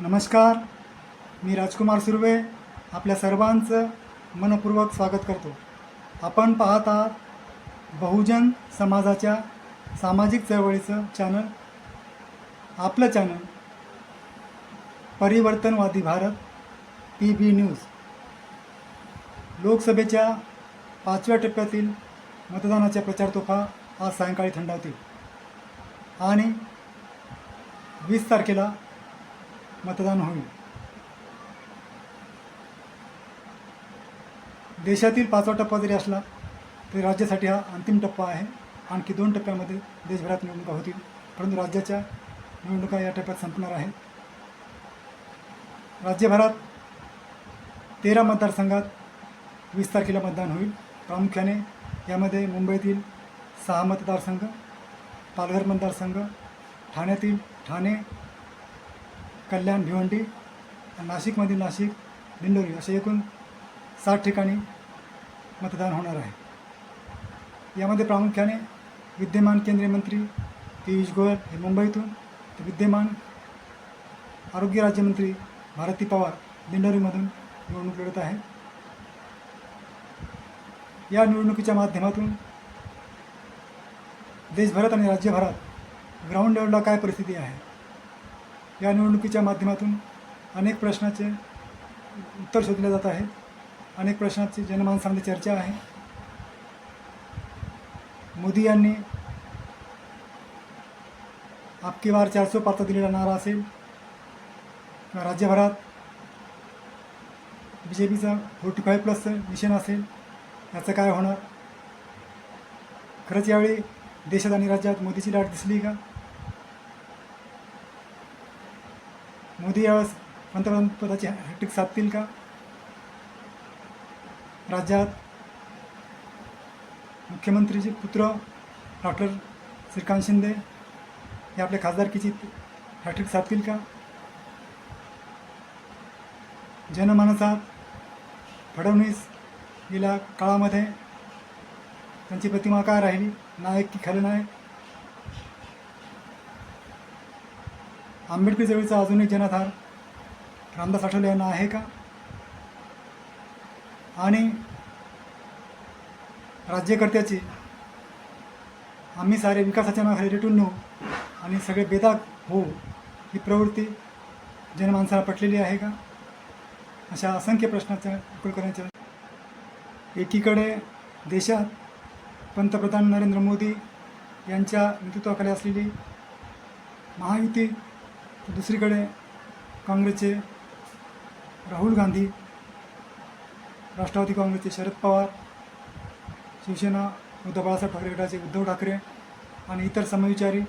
नमस्कार मी राजकुमार सुर्वे आपल्या सर्वांचं मनपूर्वक स्वागत करतो. आपण पाहत आहात बहुजन समाजाच्या सामाजिक चळवळीचं चॅनल आपलं channel Parivartanwadi Bharat P B news लोकसभेच्या पाचव्या टप्प्यातील मतदानाच्या प्रचारतोफा आज सायंकाळी थंडावतील. आणि वीस तारखेला मतदान होईल. देशातील पाचवा टप्पा जरी असला तरी राज्यासाठी हा अंतिम टप्पा आहे. आणखी दोन टप्प्यामध्ये देशभरात निवडणुका होतील. परंतु राज्याच्या निवडणुका या टप्प्यात संपणार आहेत. राज्यभरात तेरा मतदारसंघात वीस तारखेला मतदान होईल. प्रामुख्याने यामध्ये मुंबईतील सहा मतदारसंघ पालघर मतदारसंघ ठाण्यातील ठाणे कल्याण भिवंडी नाशिकमधील नाशिक दिंडोरी असे एकूण सात ठिकाणी मतदान होणार आहे. यामध्ये प्रामुख्याने विद्यमान केंद्रीय मंत्री पियुष गोयल हे मुंबईतून तर विद्यमान आरोग्य राज्यमंत्री भारती पवार दिंडोरीमधून निवडणूक लढत आहे या निवडणुकीच्या माध्यमातून देशभरात आणि राज्यभरात ग्राउंड लेवलला काय परिस्थिती आहे? या निवडणुकीच्या माध्यमातून अनेक प्रश्नाचे उत्तर शोधले जात आहे अनेक प्रश्नाची जनमानसामध्ये चर्चा आहे. मोदी यांनी आपकी वार चारशे पात्र दिलेला नारा असेल किंवा राज्यभरात बी जे पीचा फोर्टी फाईव्ह प्लसचं मिशन असेल याचं काय होणार? खरंच यावेळी देशात आणि राज्यात मोदीची लाट दिसली का? मोदी यावेळेस पंतप्रधानपदाची हॅट्रिक साधतील का? राज्यात मुख्यमंत्रीचे पुत्र डॉक्टर श्रीकांत शिंदे हे आपल्या खासदारकीची हॅट्रिक साधतील का? जनमानसात फडणवीस गेल्या काळामध्ये त्यांची प्रतिमा काय राहिली? नायक की खलनायक आंबेडकर चळवळीचा अजून एक जनाधार रामदास आठवले यांना आहे का? आणि राज्यकर्त्याची आम्ही सारे विकासाच्या नावाखाली रेटून नेऊ आणि सगळे बेदाग होऊ ही प्रवृत्ती जनमानसाला पटलेली आहे का? अशा असंख्य प्रश्नाचा उकल करण्याच्या एकीकडे देशात पंतप्रधान नरेंद्र मोदी यांच्या नेतृत्वाखाली असलेली महायुती दुसरीकडे काँग्रेसचे राहुल गांधी राष्ट्रवादी काँग्रेसचे शरद पवार शिवसेना उद्धव बाळासाहेब ठाकरे गटाचे उद्धव ठाकरे आणि इतर समविचारी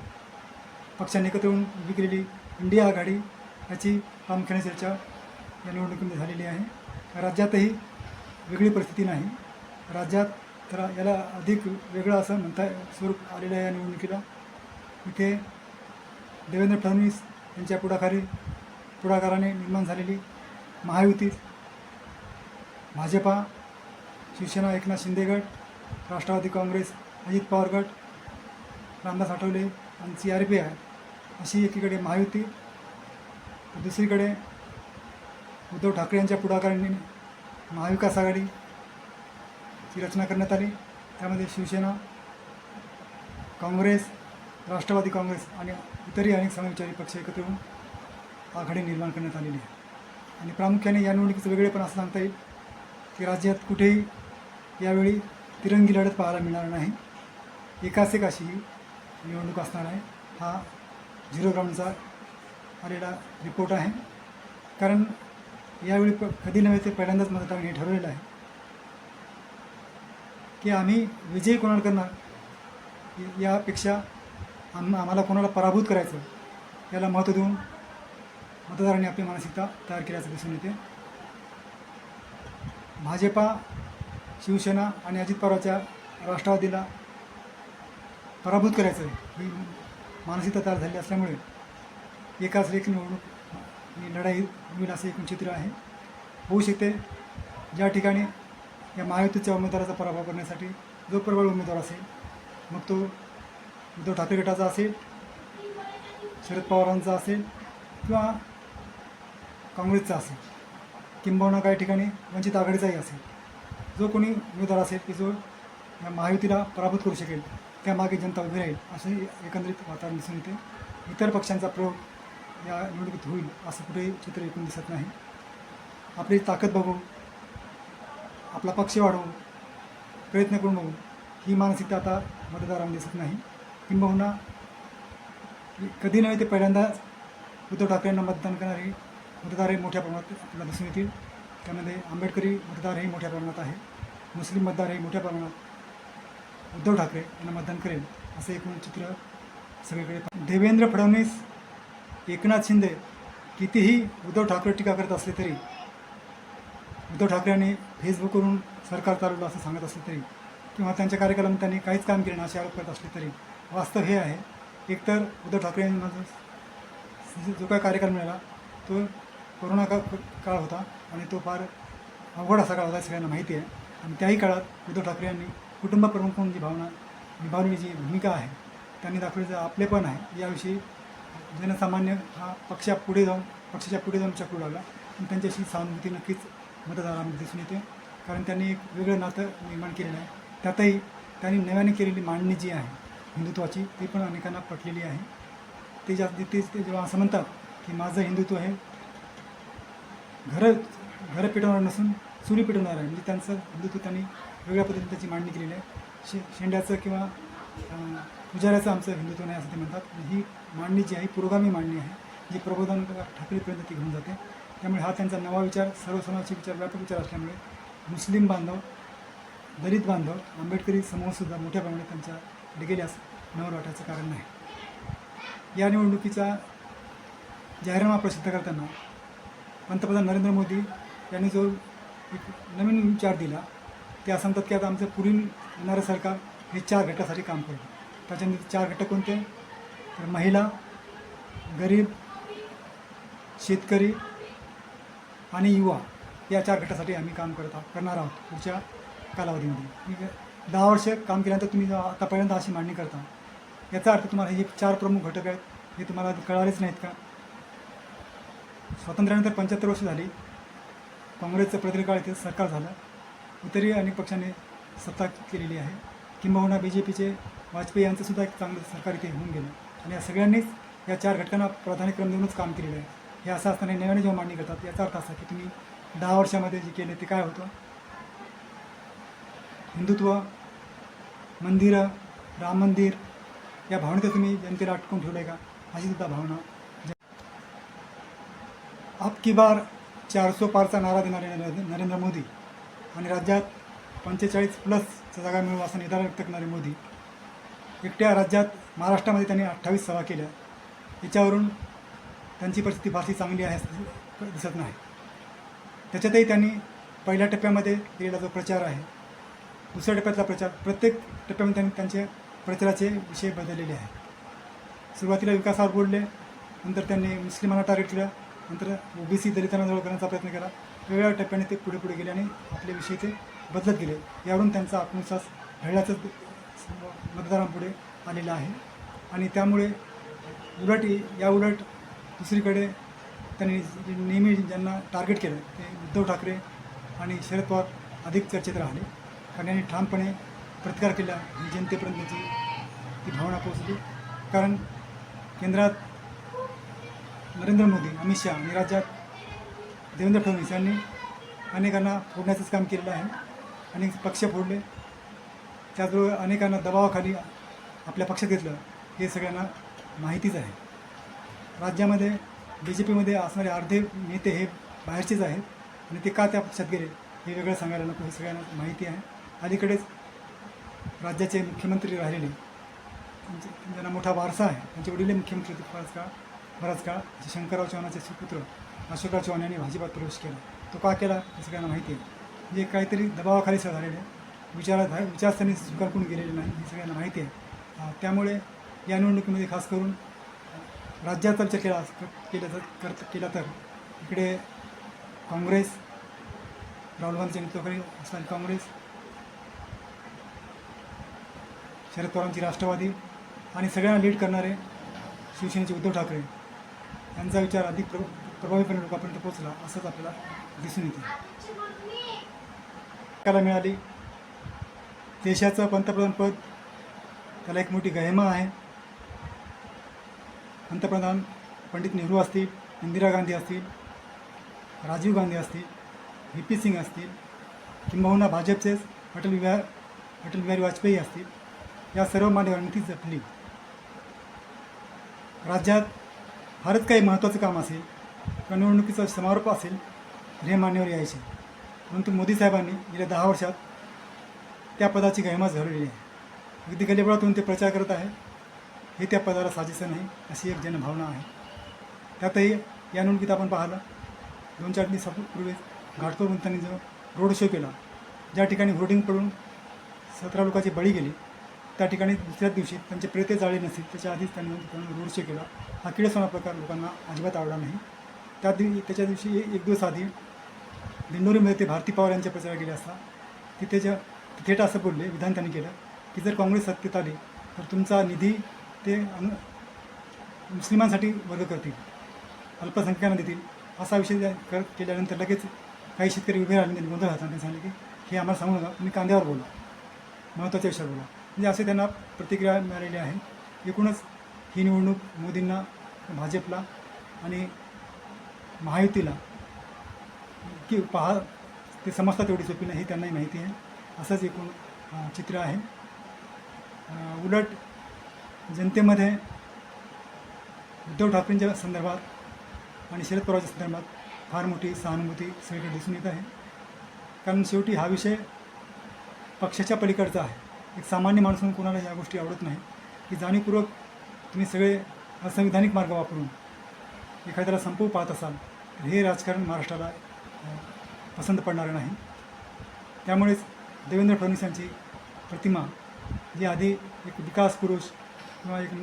पक्षांनी एकत्र येऊन उभी केलेली इंडिया आघाडी याची प्रामुख्याने चर्चा या निवडणुकीमध्ये झालेली आहे. राज्यातही वेगळी परिस्थिती नाही. राज्यात तर याला अधिक वेगळं असं म्हणता स्वरूप आलेलं आहे या निवडणुकीला. इथे देवेंद्र फडणवीस यांच्या पुढाकारी पुढाकाराने निर्माण झालेली महायुतीत भाजपा शिवसेना एकनाथ शिंदे गट राष्ट्रवादी काँग्रेस अजित पवार गट रामदास आठवले आणि सी आर पी आय अशी एकीकडे महायुती दुसरीकडे उद्धव ठाकरे यांच्या पुढाकाराने महाविकास आघाडीची रचना करण्यात आली. त्यामध्ये शिवसेना काँग्रेस राष्ट्रवादी काँग्रेस आणि इतरही अनेक समविचारी पक्ष एकत्र येऊन आघाडी निर्माण करण्यात आलेली आहे आणि प्रामुख्याने या निवडणुकीचं वेगळेपण असं सांगता येईल की राज्यात कुठेही यावेळी तिरंगी लढत पाहायला मिळणार नाही. एकाच एक अशी ही निवडणूक असणार आहे. हा झिरो ग्राउंडचा आलेला रिपोर्ट आहे. कारण यावेळी प कधी नव्हे ते पहिल्यांदाच मतदान हे ठरवलेलं आहे. की आम्ही विजयी कोणाला करणार? यापेक्षा आम आम्हाला कोणाला पराभूत करायचं याला महत्त्व देऊन मतदारांनी आपली मानसिकता तयार केल्याचं दिसून येते. भाजपा शिवसेना आणि अजित पवारच्या राष्ट्रवादीला पराभूत करायचं ही मानसिकता तयार झाली असल्यामुळे एकाच एक निवडणूक ही लढाई होईल असं एकूण चित्र आहे. होऊ शकते. ज्या ठिकाणी या महायुतीच्या उमेदवाराचा पराभव करण्यासाठी जो प्रबळ उमेदवार असेल मग तो उद्धव ठाकरे गटाचा असेल शरद पवारांचा असेल किंवा काँग्रेसचा असेल किंबहुना काही ठिकाणी वंचित आघाडीचाही असेल जो कोणी उमेदवार असेल की जो या महायुतीला पराभूत करू शकेल त्यामागे जनता उभी राहील असे एकंदरीत वातावरण दिसून येते. इतर पक्षांचा प्रयोग या निवडणुकीत होईल असं कुठेही चित्र एकूण दिसत नाही. आपली ताकद बघू आपला पक्ष वाढवू प्रयत्न करून ही मानसिकता आता मतदारांना दिसत नाही. किंबहुना कधी नव्हे ते पहिल्यांदाच उद्धव ठाकरेंना मतदान करणारे मतदार हे मोठ्या प्रमाणात आपल्याला दिसून येतील. त्यामध्ये आंबेडकरी मतदार हे मोठ्या प्रमाणात आहे. मुस्लिम मतदार हे मोठ्या प्रमाणात उद्धव ठाकरे यांना मतदान करेल असं एकूण चित्र सगळीकडे देवेंद्र फडणवीस एकनाथ शिंदे कितीही उद्धव ठाकरे टीका करत असले तरी उद्धव ठाकरेंनी फेसबुकवरून सरकार चालवलं असं सांगत असले तरी किंवा त्यांच्या कार्यक्रम त्यांनी काहीच काम केलं नाही असे आरोप करत असले तरी वास्तव हे आहे. एकतर उद्धव ठाकरे यांना जो काय कार्यक्रम मिळाला तो कोरोना का काळ होता आणि तो फार अवघड असा काळ होता सगळ्यांना माहिती आहे. आणि त्याही काळात उद्धव ठाकरे यांनी कुटुंब प्रमुख म्हणून जी भावना निभावलेली जी भूमिका आहे त्यांनी दाखवलेलं आपलेपण आहे. याविषयी जनसामान्य हा पक्षा पुढे जाऊन पक्षाच्या पुढे जाऊन चकू लागला. आणि त्यांच्याशी सहानुभूती नक्कीच मतदारामध्ये दिसून येते. कारण त्यांनी एक वेगळं नातं निर्माण केलेलं आहे. त्यातही त्यांनी नव्याने केलेली मांडणी जी आहे हिंदुत्वाची ती पण अनेकांना पटलेली आहे. ते ज्या तेच ते जेव्हा असं म्हणतात की माझं हिंदुत्व हे घरं घरं पेटवणार नसून चुली पेटवणार आहे. म्हणजे त्यांचं हिंदुत्व त्यांनी वेगळ्या पद्धतीने त्याची मांडणी केलेली आहे. शे शेंड्याचं किंवा पुजाऱ्याचं आमचं हिंदुत्व नाही असं ते म्हणतात. ही मांडणी जी आहे पुरोगामी मांडणी आहे. जी प्रबोधन ठाकरेपर्यंत ती घेऊन जाते. त्यामुळे हा त्यांचा नवा विचार सर्व विचार व्यापक विचार असल्यामुळे मुस्लिम बांधव दलित बांधव आंबेडकरी समूहसुद्धा मोठ्या प्रमाणात त्यांच्या गेल्यास नवर वाटायचं कारण नाही. या निवडणुकीचा जाहीरनामा प्रसिद्ध करताना पंतप्रधान नरेंद्र मोदी यांनी जो एक नवीन विचार दिला ते असं म्हणतात की आता आमचं पुढील येणारं सरकार हे चार घटकासाठी काम करतं त्याच्यामध्ये चार घटक कोणते? तर महिला गरीब शेतकरी आणि युवा या चार गटासाठी आम्ही काम करत आहोत करणार आहोत पुढच्या कालावधीमध्ये. ठीक आहे? दहा वर्ष काम केल्यानंतर तुम्ही आतापर्यंत अशी मांडणी करता. याचा अर्थ तुम्हाला हे चार प्रमुख घटक आहेत हे तुम्हाला कळालेच नाहीत का? स्वातंत्र्यानंतर पंच्याहत्तर वर्ष झाली. काँग्रेसचं प्रदीर्घकाळ इथे सरकार झालं. इतरही अनेक पक्षांनी सत्ता केलेली आहे. किंबहुना बी जे पीचे वाजपेयी यांचंसुद्धा एक चांगलं सरकार इथे होऊन गेलं. आणि या सगळ्यांनीच या चार घटकांना प्राधान्यक्रम देऊनच काम केलेलं आहे. हे असं असताना नव्याने जेव्हा मांडणी करतात याचा अर्थ असा की तुम्ही दहा वर्षामध्ये जे केले ते काय होतं? हिंदुत्व मंदिरं राम मंदिर या भावनेत तुम्ही जनतेला अटकून ठेवलं आहे का? अशी सुद्धा भावना. आप की बार चारसो पारचा नारा देणारे नरेंद्र नरेंद्र मोदी आणि राज्यात पंचेचाळीस प्लसचा जागा मिळू असा निर्धार व्यक्त करणारे मोदी एकट्या राज्यात महाराष्ट्रामध्ये त्यांनी अठ्ठावीस सभा केल्या. याच्यावरून त्यांची परिस्थिती फारशी चांगली आहे दिसत नाही. त्याच्यातही त्यांनी पहिल्या टप्प्यामध्ये केलेला जो प्रचार आहे दुसऱ्या टप्प्यातला प्रचार. प्रत्येक टप्प्यामध्ये त्यांनी त्यांचे प्रचाराचे विषय बदललेले आहेत. सुरुवातीला विकासावर बोलले नंतर त्यांनी मुस्लिमांना टार्गेट केलं नंतर ओबीसी दलितांना जवळ करण्याचा प्रयत्न केला. वेगवेगळ्या टप्प्याने ते पुढे पुढे गेले आणि आपले विषय ते बदलत गेले. यावरून त्यांचा आत्मविश्वास घडल्याचं मतदारांपुढे आलेला आहे. आणि त्यामुळे उलट या उलट दुसरीकडे त्यांनी नेहमी ज्यांना टार्गेट केलं ते उद्धव ठाकरे आणि शरद पवार अधिक चर्चेत राहिले. कारण यांनी ठामपणे प्रतिकार केला. आणि जनतेपर्यंत त्याची ती भावना पोहोचली. कारण केंद्रात नरेंद्र मोदी अमित शहा आणि राज्यात देवेंद्र फडणवीस यांनी अनेकांना फोडण्याचंच काम केलेलं आहे. आणि पक्ष फोडले. त्याचबरोबर अनेकांना दबावाखाली आपल्या पक्षात घेतलं. हे सगळ्यांना माहितीच आहे. राज्यामध्ये बी जे पीमध्ये असणारे अर्धे नेते हे बाहेरचेच आहेत. आणि ते का त्या पक्षात गेले हे वेगळं सांगायला नको. हे सगळ्यांना माहिती आहे. अलीकडेच राज्याचे मुख्यमंत्री राहिलेले. त्यांचे त्यांना मोठा वारसा आहे. त्यांचे वडील मुख्यमंत्री होते. बराच काळ बराच काळ असे शंकरराव चव्हाणाचे सुपुत्र अशोकराव चव्हाण यांनी भाजपात प्रवेश केला. तो का केला? हे सगळ्यांना माहिती आहे. म्हणजे काहीतरी दबावाखाली झालेले आहे. विचारात विचारसरणी स्वीकार करून गेलेले नाही. हे सगळ्यांना माहिती आहे. त्यामुळे या निवडणुकीमध्ये खास करून राज्याचा विचार केला केला तर कर केला तर इकडे काँग्रेस राहुल गांधीच्या नेतृत्वाखाली असणारी काँग्रेस शरद पवारांची राष्ट्रवादी आणि सगळ्यांना लीड करणारे शिवसेनेचे उद्धव ठाकरे. यांचा विचार अधिक प्र प्रभावीपणे लोकांपर्यंत पोहोचला असंच आपल्याला दिसून येते. त्याला मिळाली देशाचं पंतप्रधान पद त्याला एक मोठी गहिमा आहे. पंतप्रधान पंडित नेहरू असतील इंदिरा गांधी असतील राजीव गांधी असतील व्ही पी सिंग असतील किंबहुना भाजपचेच अटल बिहार अटल बिहारी वाजपेयी असतील. या सर्व मान्यवरांनी ती जपली. राज्यात फारच काही महत्त्वाचं काम असेल किंवा निवडणुकीचा समारोप असेल तर हे मान्यवर यायचे. परंतु मोदी साहेबांनी गेल्या दहा वर्षात त्या पदाची गहिमा झरलेली आहे. अगदी गलिबळातून ते प्रचार करत आहे हे त्या पदाला साजेसं नाही अशी एक जनभावना आहे. त्यातही या निवडणुकीत आपण पाहिलं दोन चार दिवसापूर्वी घाटकोर त्यांनी जो रोड शो केला ज्या ठिकाणी होर्डिंग पडून सतरा लोकांची बळी गेली त्या ठिकाणी दुसऱ्याच दिवशी त्यांचे प्रेते जाळे नसतील त्याच्या आधीच त्यांनी ठिकाणी रोड शो केला. हा किडसोना प्रकार लोकांना अजिबात आवडला नाही. त्या दिवशी त्याच्या दिवशी एक दिवस आधी दिंडोरीमध्ये ते भारती पवार यांच्या प्रचार गेले असता तिथे ज्या थेट असं बोलले विधान त्यांनी केलं की जर काँग्रेस सत्तेत आली तर तुमचा निधी ते अनु मुस्लिमांसाठी वर्ग करतील अल्पसंख्यांना देतील. असा विषय कर केल्यानंतर लगेच काही शेतकरी उभे राहिले त्यांनी गोंधळ घातला त्यांनी सांगितले की हे आम्हाला सांगू नका तुम्ही कांद्यावर बोला. महत्त्वाच्या विषयावर बोला. म्हणजे असे त्यांना प्रतिक्रिया मिळालेली आहे. एकूणच ही निवडणूक मोदींना भाजपला आणि महायुतीला की पहा ते समजतात तेवढी सोपी नाही हे त्यांनाही माहिती आहे. असंच एकूण चित्र आहे. उलट जनतेमध्ये उद्धव ठाकरेंच्या संदर्भात आणि शरद पवारच्या संदर्भात फार मोठी सहानुभूती सगळीकडे दिसून येत आहे. कारण शेवटी हा विषय पक्षाच्या पलीकडचा आहे. एक सामान्य माणूस म्हणून कोणाला या गोष्टी आवडत नाही. की जाणीवपूर्वक तुम्ही सगळे असंविधानिक मार्ग वापरून एखाद्याला संपवू पाहत असाल तर हे राजकारण महाराष्ट्राला पसंत पडणारं नाही. त्यामुळेच देवेंद्र फडणवीस यांची प्रतिमा जी आधी एक विकास पुरुष किंवा एक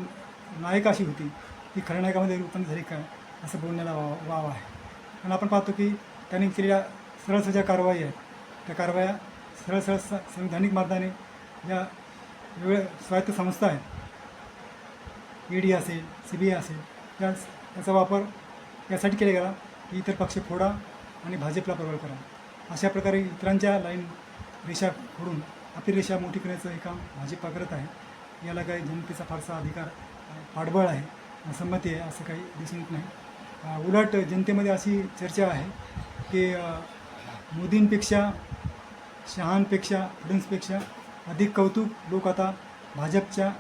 नायक अशी होती. ती खलनायकामध्ये रूपांतर झाली काय असं बोलण्याला वाव वाव आहे. आणि आपण पाहतो की त्यांनी केलेल्या सरळ ज्या कारवाई आहेत त्या कारवाया सरळ सरळ स संविधानिक मार्गाने ज्या वेगळ्या स्वायत्त संस्था आहेत ई डी असेल सी बी आय असेल त्या त्याचा वापर यासाठी केला गेला की इतर पक्ष फोडा आणि भाजपला प्रबळ करा. अशा प्रकारे इतरांच्या लाईन रेषा फोडून आपली रेषा मोठी करण्याचं हे काम भाजपा करत आहे. याला काही जनतेचा फारसा अधिकार पाठबळ आहे संमती आहे असं काही दिसून येत नाही. उलट जनतेमध्ये अशी चर्चा आहे की मोदींपेक्षा शहांपेक्षा फडणवीसपेक्षा अधिक कौतुक लोक आता भाजपच्या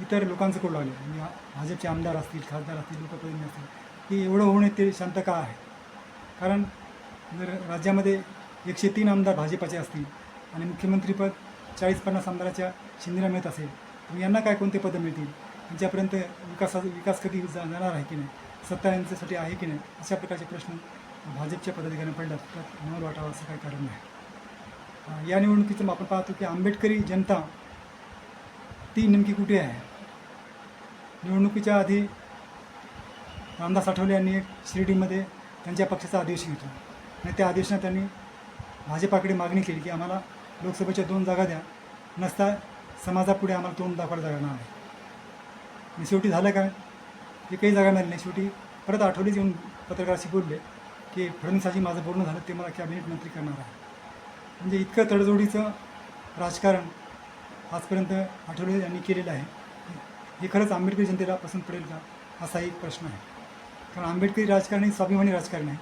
इतर लोकांचं करू लागले. म्हणजे भाजपचे आमदार असतील खासदार असतील लोकप्रतिनिधी असतील की एवढं होणे ते शांत का आहे. कारण जर राज्यामध्ये एकशे तीन आमदार भाजपाचे असतील आणि मुख्यमंत्रीपद चाळीस पन्नास आमदाराच्या शिंदेला मिळत असेल तर यांना काय कोणते पदं मिळतील? त्यांच्यापर्यंत विकासा विकास कधी जा जाणार आहे की नाही? सत्ता यांच्यासाठी आहे की नाही? अशा प्रकारचे प्रश्न भाजपच्या पदाधिकाऱ्यांना पडला त्यात मन वाटावं असं काही कारण नाही. या निवडणुकीचं आपण पाहतो की आंबेडकरी जनता ती नेमकी कुठे आहे? निवडणुकीच्या आधी रामदास आठवले यांनी एक शिर्डीमध्ये त्यांच्या पक्षाचं अधिवेशन घेतलं. आणि त्या अधिवेशनात त्यांनी भाजपाकडे मागणी केली की आम्हाला लोकसभेच्या दोन जागा द्या. नसता समाजापुढे आम्हाला तोंड दाखवायला जागा नाही आणि शेवटी झालं काय? एकही जागा मिळाली नाही. शेवटी परत आठवलेच येऊन पत्रकाराशी बोलले की फडणवीसाशी माझं बोलणं झालं ते मला कॅबिनेट मंत्री करणार आहे म्हणजे इतकं तडजोडीचं राजकारण आजपर्यंत आठवले यांनी केलेलं आहे. हे खरंच आंबेडकरी जनतेला पसंत पडेल का? असा एक प्रश्न आहे. कारण आंबेडकरी राजकारण हे स्वाभिमानी राजकारण आहे.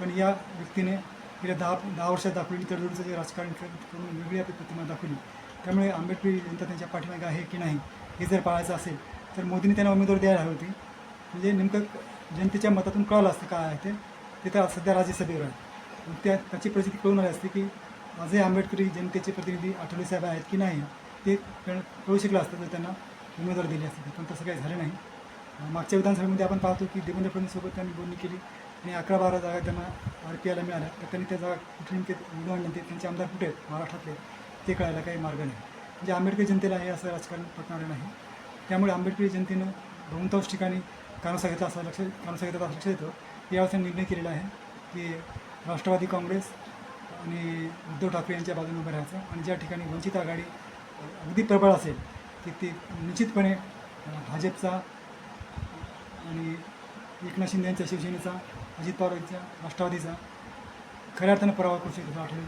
पण या व्यक्तीने गेल्या दहा दहा वर्षात दाखवलेली तडजोडीचं जे राजकारण करून वेगळी आपली प्रतिमा दाखवली. त्यामुळे आंबेडकरी जनता त्यांच्या पाठीमागे आहे की नाही हे जर पाळायचं असेल तर मोदींनी त्यांना उमेदवार द्यायला हवी होती. म्हणजे नेमकं जनतेच्या मतातून कळलं असतं काय आहे ते. तर सध्या राज्यसभेवर आहे. त्या त्याची परिस्थिती कळून आली असते की माझे आंबेडकरी जनतेचे प्रतिनिधी आठवले साहेब आहेत की नाही ते कळू शकलं असतं तर त्यांना उमेदवार दिली असते. पण तसं काही झालं नाही. मागच्या विधानसभेमध्ये आपण पाहतो की देवेंद्र फडणवीससोबत त्यांनी बोलणी केली आणि अकरा बारा जागा त्यांना आर पी आयला मिळाल्या. तर त्यांनी त्या जागा कुठे नेमके निवडून ते त्यांचे आमदार कुठे आहेत? महाराष्ट्रातले ते कळायला काही मार्ग नाही. म्हणजे आंबेडकरी जनतेला हे असं राजकारण पटणारं नाही. त्यामुळे आंबेडकरी जनतेनं बहुतांश ठिकाणी कानोसा घेतला असं लक्ष कानोसा घेतला असं लक्ष येतं यावेळेस त्यांनी निर्णय केलेला आहे की राष्ट्रवादी काँग्रेस आणि उद्धव ठाकरे यांच्या बाजूने उभं राहायचं आणि ज्या ठिकाणी वंचित आघाडी अगदी प्रबळ असेल की ती निश्चितपणे भाजपचा आणि एकनाथ शिंदे यांच्या शिवसेनेचा अजित पवार यांच्या राष्ट्रवादीचा खऱ्या अर्थानं पराभव करू शकतो आठवले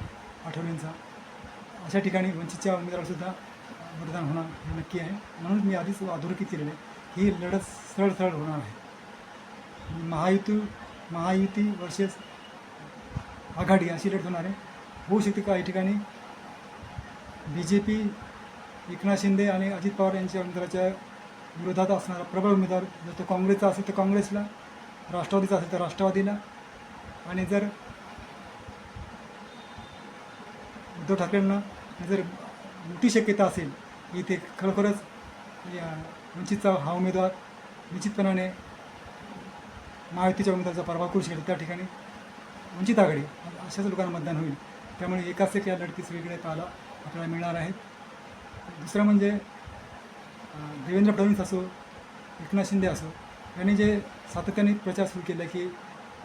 आठवलेंचा. अशा ठिकाणी वंचितच्या उमेदवारसुद्धा मतदान होणार हे नक्की आहे. म्हणून मी आधीच अधोरेखित केलेलं आहे ही लढत सरळ सरळ होणार आहे. महायुती महायुती वर्सेस आघाडी अशी लढत होणार आहे. होऊ शकते काही ठिकाणी? B J P Eknath Shinde आणि अजित पवार यांच्या उमेदवाराच्या विरोधात असणारा प्रबळ उमेदवार जर तो काँग्रेसचा असेल तर काँग्रेसला राष्ट्रवादीचा असेल तर राष्ट्रवादीला. आणि जर उद्धव ठाकरेंना जर मोठी शक्यता असेल की ते खरोखरच वंचितचा हा उमेदवार निश्चितपणाने महायुतीच्या उमेदवाराचा पराभव करू शकेल त्या ठिकाणी. वंचित आघाडी अशाच लोकांना मतदान होईल. त्यामुळे एकाच एक या लढतीस वेगळे पाहायला आपल्याला मिळणार आहेत. दुसरं म्हणजे देवेंद्र फडणवीस असो एकनाथ शिंदे असो यांनी जे सातत्याने प्रचार सुरू केला की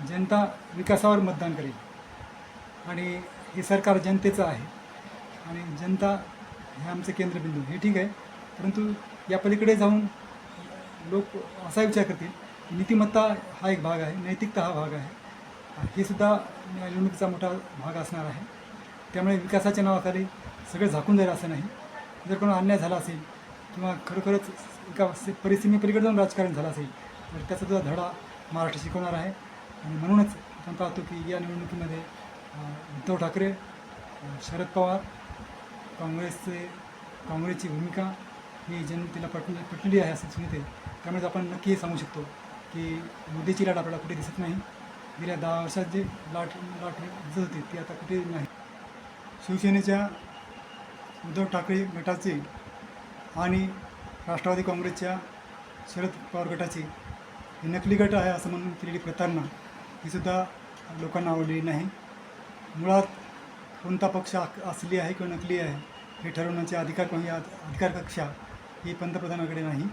जनता विकासावर मतदान करेल. आणि हे सरकार जनतेचं आहे. आणि जनता हे आमचं केंद्रबिंदू हे ठीक आहे. परंतु या पलीकडे जाऊन लोक असा विचार करतील नीतिमत्ता हा एक भाग आहे नैतिकता हा भाग आहे. हे सुद्धा निवडणुकीचा मोठा भाग असणार आहे. त्यामुळे विकासाच्या नावाखाली सगळं झाकून जाईल असं नाही. जर कोणा अन्याय झाला असेल किंवा खरोखरच एका परिस्थिती पलीकडे जाऊन राजकारण झालं असेल तर त्याचा सुद्धा धडा महाराष्ट्र शिकवणार आहे. आणि म्हणूनच आपण पाहतो की या निवडणुकीमध्ये उद्धव ठाकरे शरद पवार काँग्रेसचे काँग्रेसची भूमिका ही जनतेला पटली पटलेली आहे असं दिसून येते. आपण नक्की हे सांगू शकतो की मोदीची लाट आपल्याला कुठे दिसत नाही. गेल्या दहा वर्षात जी लाट लाट दिसत होती ती आता कुठे नाही. शिवसेनेच्या उद्धव ठाकरे गटाचे आणि राष्ट्रवादी काँग्रेसच्या शरद पवार गटाची ही नकली गट आहे असं म्हणून केलेली प्रतारणा हीसुद्धा लोकांना आवडलेली नाही. मुळात कोणता पक्ष असली आहे किंवा नकली आहे हे ठरवण्याचे अधिकार किंवा अधिकार कक्षा ही पंतप्रधानाकडे नाही.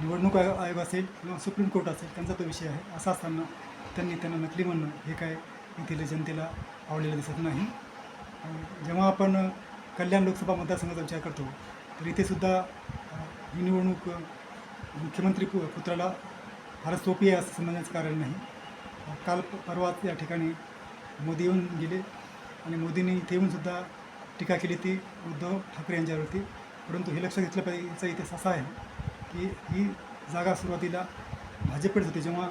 निवडणूक आयोग आयोग असेल किंवा सुप्रीम कोर्ट असेल त्यांचा तो विषय आहे. असा असताना त्यांनी त्यांना नकली म्हणणं हे काय येथील जनतेला आवडलेलं दिसत नाही. जेव्हा आपण कल्याण लोकसभा मतदारसंघाचा विचार करतो तर इथे सुद्धा ही निवडणूक मुख्यमंत्री पु पुत्राला फारच सोपी आहे असं समजण्याचं कारण नाही. काल परवाच या ठिकाणी मोदी येऊन गेले आणि मोदींनी इथे येऊनसुद्धा टीका केली ती उद्धव ठाकरे यांच्यावरती. परंतु हे लक्षात घेतलं पाहिजे याचा इतिहास असा आहे की ही जागा सुरुवातीला भाजपकडेच होती. जेव्हा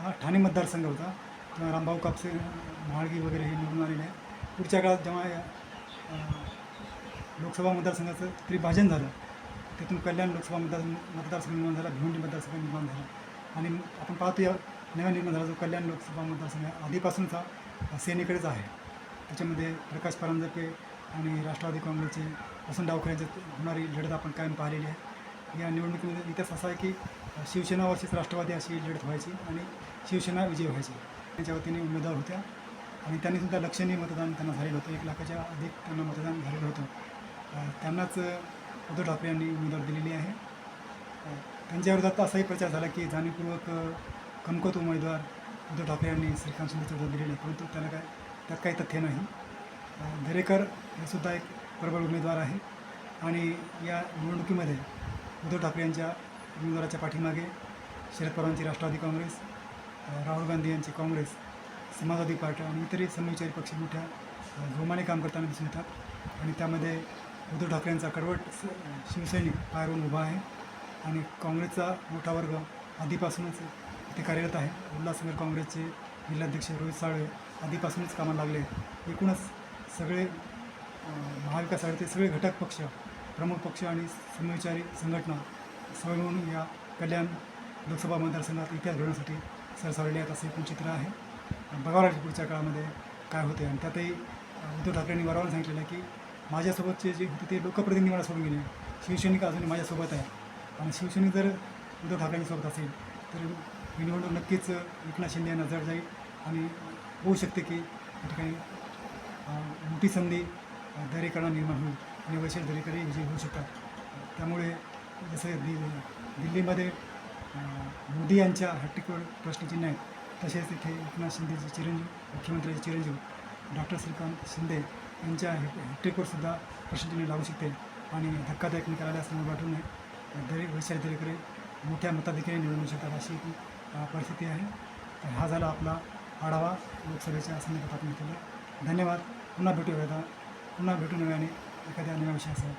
हा ठाणे मतदारसंघ होता तेव्हा रामभाऊ कापसे महाळगी वगैरे हे निवडून आलेले. आहे पुढच्या काळात जेव्हा या, लोकसभा मतदारसंघाचं त्रिभाजन झालं तिथून कल्याण लोकसभा मतदार मतदारसंघ निर्माण झाला भिवंडी मतदारसंघ निर्माण झाला. आणि आपण पाहतो या नव्या निर्माण झाला जो कल्याण लोकसभा मतदारसंघ आधीपासूनचा सेनेकडेच आहे. त्याच्यामध्ये प्रकाश परांजपे आणि राष्ट्रवादी काँग्रेसचे वसंत डावकर यांच्यात होणारी लढत आपण कायम पाहिलेली आहे. या निवडणुकीमध्ये इतिहास असा आहे की शिवसेना वर्षीच राष्ट्रवादी अशी लढत व्हायची आणि शिवसेना विजय व्हायची. त्यांच्या वतीने उमेदवार होत्या. आणि त्यांनी सुद्धा लक्षणीय मतदान त्यांना झालेलं होतं. एक लाखाच्या अधिक त्यांना मतदान झालेलं होतं. त्यांनाच उद्धव ठाकरे यांनी उमेदवार दिलेली आहे. त्यांच्या विरोधात असाही प्रचार झाला की जाणीवपूर्वक कमकत उमेदवार उद्धव ठाकरे यांनी श्रीकांत शिंदेचं उद्धव दिलेलं आहे. परंतु त्याला काय त्यात काही तथ्य नाही. दरेकर हे सुद्धा एक प्रबळ उमेदवार आहे. आणि या निवडणुकीमध्ये उद्धव ठाकरे यांच्या उमेदवाराच्या पाठीमागे शरद पवारांची राष्ट्रवादी काँग्रेस राहुल गांधी यांची काँग्रेस समाजवादी पार्ट्या आणि इतरही समविचारी पक्ष मोठ्या जोमाने काम करताना दिसून येतात. आणि त्यामध्ये उद्धव ठाकरेंचा कडवट शिवसैनिक पायावरून उभा आहे. आणि काँग्रेसचा मोठा वर्ग आधीपासूनच इथे कार्यरत आहे. उल्हासनगर काँग्रेसचे जिल्हाध्यक्ष रोहित साळवे आधीपासूनच कामाला लागले एकूणच सगळे महाविकास आघाडीचे सगळे घटक पक्ष प्रमुख पक्ष आणि समविचारी संघटना सगळे मिळून या कल्याण लोकसभा मतदारसंघात इतिहास घडवण्यासाठी सरसावलेले आहेत असं एकूण चित्र आहे. बघावं लागेल पुढच्या काळामध्ये काय होते आणि त्यातही उद्धव ठाकरेंनी वारंवार सांगितलेलं आहे की माझ्यासोबतचे जे होते ते लोकप्रतिनिधी मला सोडून गेले. शिवसैनिक अजूनही माझ्यासोबत आहे. आणि शिवसैनिक जर उद्धव ठाकरेंसोबत असेल तर ही निवडणूक नक्कीच एकनाथ शिंदे यांना जड जाईल. आणि होऊ शकते की या ठिकाणी मोठी संधी अं, दरेकरांना निर्माण होईल. आणि वैशाल दरेकरही विजयी होऊ शकतात. त्यामुळे जसं दि दिल्लीमध्ये मोदी यांच्या हट्टीकवर प्रश्नचिन्ह आहेत. तसेच इथे एकनाथ शिंदेचे चिरंजीव मुख्यमंत्र्याचे चिरंजीव डॉक्टर श्रीकांत शिंदे यांच्या हट्टीकवर सुद्धा प्रश्नचिन्ह लागू शकते आणि धक्कादायक निकाला असल्यामुळे वाटू नये. दरी वैशाली दरेकरे मोठ्या मताधिकारी निवडून शकतात अशी परिस्थिती आहे. तर हा झाला आपला आढावा लोकसभेच्या संदर्भात आपण केला धन्यवाद. पुन्हा भेटूया पुन्हा भेटू नव्याने एखाद्या नव्या विषयासह